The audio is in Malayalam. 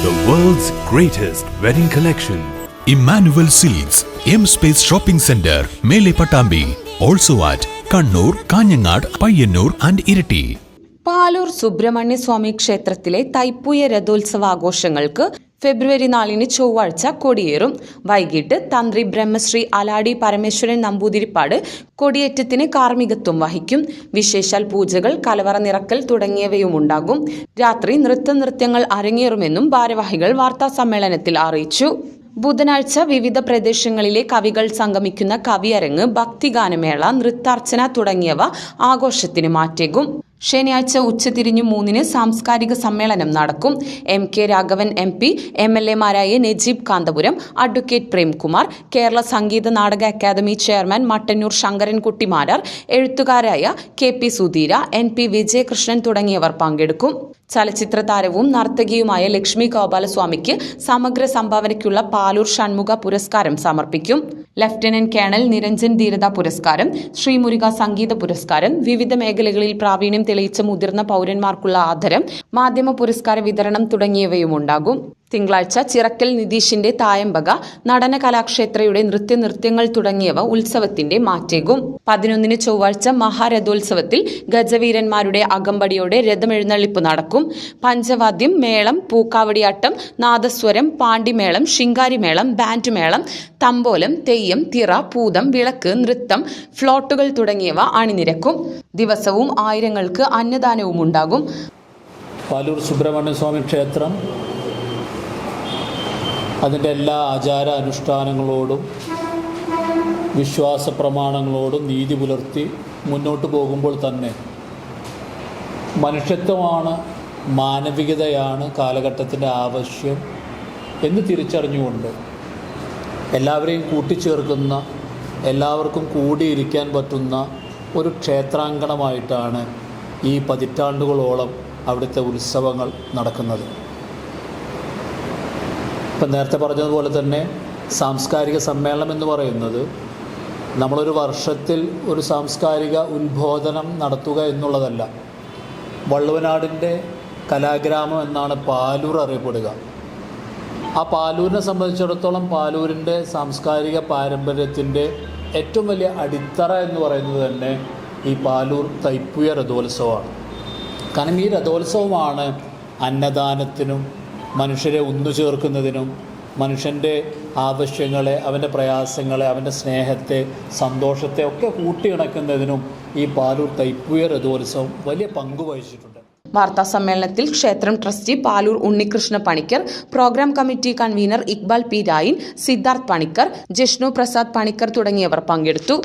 The world's greatest wedding collection. Emmanuel silks M space shopping centre മേലെ Pattambi also at Kannur Kanhangad Payyanur and Iritty Palur Subrahmanya സ്വാമി ക്ഷേത്രത്തിലെ തൈപ്പൂയ രഥോത്സവ ആഘോഷങ്ങൾക്ക് ഫെബ്രുവരി നാലിന് ചൊവ്വാഴ്ച കൊടിയേറും. വൈകിട്ട് തന്ത്രി ബ്രഹ്മശ്രീ അലാടി പരമേശ്വരൻ നമ്പൂതിരിപ്പാട് കൊടിയേറ്റത്തിന് കാർമ്മികത്വം വഹിക്കും. വിശേഷാൽ പൂജകൾ കലവറ നിറക്കൽ തുടങ്ങിയവയുമുണ്ടാകും. രാത്രി നൃത്ത നൃത്തനൃത്യങ്ങൾ അരങ്ങേറുമെന്നും ഭാരവാഹികൾ വാർത്താ സമ്മേളനത്തിൽ അറിയിച്ചു. ബുധനാഴ്ച വിവിധ പ്രദേശങ്ങളിലെ കവികൾ സംഗമിക്കുന്ന കവിയരങ്ങ് ഭക്തിഗാനമേള നൃത്താർച്ചന തുടങ്ങിയവ ആഘോഷത്തിന് മാറ്റേകും. ശനിയാഴ്ച ഉച്ചതിരിഞ്ഞു മൂന്നിന് സാംസ്കാരിക സമ്മേളനം നടക്കും. M K Raghavan M P M L എമാരായ Najeeb Kanthapuram advocate Premkumar Kerala Sangeetha Nataka academy chairman Mattannur Sankarankutty Marar എഴുത്തുകാരായ K P Sudheera N P Vijayakrishnan തുടങ്ങിയവർ പങ്കെടുക്കും. ചലച്ചിത്ര താരവും നർത്തകിയുമായ ലക്ഷ്മി ഗോപാലസ്വാമിക്ക് സമഗ്ര സംഭാവനയ്ക്കുള്ള പാലൂർ ഷൺമുഖ പുരസ്കാരം സമർപ്പിക്കും. ലഫ്റ്റനന്റ് കേണൽ നിരഞ്ജൻ ധീരത പുരസ്കാരം ശ്രീമുരുക സംഗീത പുരസ്കാരം വിവിധ മേഖലകളിൽ പ്രാവീണ്യം തെളിയിച്ച മുതിർന്ന പൗരന്മാർക്കുള്ള ആദരം മാധ്യമ പുരസ്കാര വിതരണം തുടങ്ങിയവയുമുണ്ടാകും. തിങ്കളാഴ്ച ചിറക്കൽ നിതീഷിന്റെ തായമ്പക നടന കലാക്ഷേത്രയുടെ നൃത്യനൃത്യങ്ങൾ തുടങ്ങിയവ ഉത്സവത്തിന്റെ മാറ്റേകും. പതിനൊന്നിന് ചൊവ്വാഴ്ച മഹാരഥോത്സവത്തിൽ ഗജവീരന്മാരുടെ അകമ്പടിയോടെ രഥമെഴുന്നള്ളിപ്പ് നടക്കും. പഞ്ചവാദ്യം മേളം പൂക്കാവടിയാട്ടം നാദസ്വരം പാണ്ടിമേളം ശിങ്കാരിമേളം ബാൻഡ് മേളം തമ്പോലം തെയ്യം തിറ പൂതം വിളക്ക് നൃത്തം ഫ്ലോട്ടുകൾ തുടങ്ങിയവ അണിനിരക്കും. ദിവസവും ആയിരങ്ങൾക്ക് അന്നദാനവും ഉണ്ടാകും പാലൂർ സുബ്രഹ്മണ്യ സ്വാമി ക്ഷേത്രം അതിന്റെ എല്ലാ ആചാര അനുഷ്ഠാനങ്ങളോടും വിശ്വാസ പ്രമാണങ്ങളോടും നീതി പുലർത്തി മുന്നോട്ട് പോകുമ്പോൾ തന്നെ മനുഷ്യത്വമാണ് മാനവികതയാണ് കാലഘട്ടത്തിന്റെ ആവശ്യം എന്ന് തിരിച്ചറിഞ്ഞുകൊണ്ട് എല്ലാവരെയും കൂട്ടിച്ചേർക്കുന്ന എല്ലാവർക്കും കൂടിയിരിക്കാൻ പറ്റുന്ന ഒരു ക്ഷേത്രാങ്കണമായിട്ടാണ് ഈ പതിറ്റാണ്ടുകളോളം അവിടുത്തെ ഉത്സവങ്ങൾ നടക്കുന്നത്. ഇപ്പം നേരത്തെ പറഞ്ഞതുപോലെ തന്നെ സാംസ്കാരിക സമ്മേളനം എന്ന് പറയുന്നത് നമ്മളൊരു വർഷത്തിൽ ഒരു സാംസ്കാരിക ഉത്ബോധനം നടത്തുക എന്നുള്ളതല്ല. വള്ളുവനാടിന്റെ കലാഗ്രാമം എന്നാണ് പാലൂർ അറിയപ്പെടുക. ആ പാലൂരിനെ സംബന്ധിച്ചിടത്തോളം പാലൂരിന്റെ സാംസ്കാരിക പാരമ്പര്യത്തിന്റെ ഏറ്റവും വലിയ അടിത്തറ എന്ന് പറയുന്നത് തന്നെ ഈ പാലൂർ തൈപ്പുയ രഥോത്സവമാണ്. കാരണം ഈ രഥോത്സവമാണ് അന്നദാനത്തിനും മനുഷ്യരെ ഒന്നു ചേർക്കുന്നതിനും മനുഷ്യന്റെ ആവശ്യങ്ങളെ അവന്റെ പ്രയാസങ്ങളെ അവന്റെ സ്നേഹത്തെ സന്തോഷത്തെ ഒക്കെ കൂട്ടിയിണക്കുന്നതിനും ഈ പാലൂർ തൈപ്പുയർ രഥോത്സവം വലിയ പങ്ക് വഹിച്ചിട്ടുണ്ട്. വാർത്താ സമ്മേളനത്തിൽ ക്ഷേത്രം trustee Palur Unnikrishna Panicker programme committee convener Iqbal P Rayin Siddharth Panicker Jishnu Prasad Panicker തുടങ്ങിയവർ പങ്കെടുത്തു.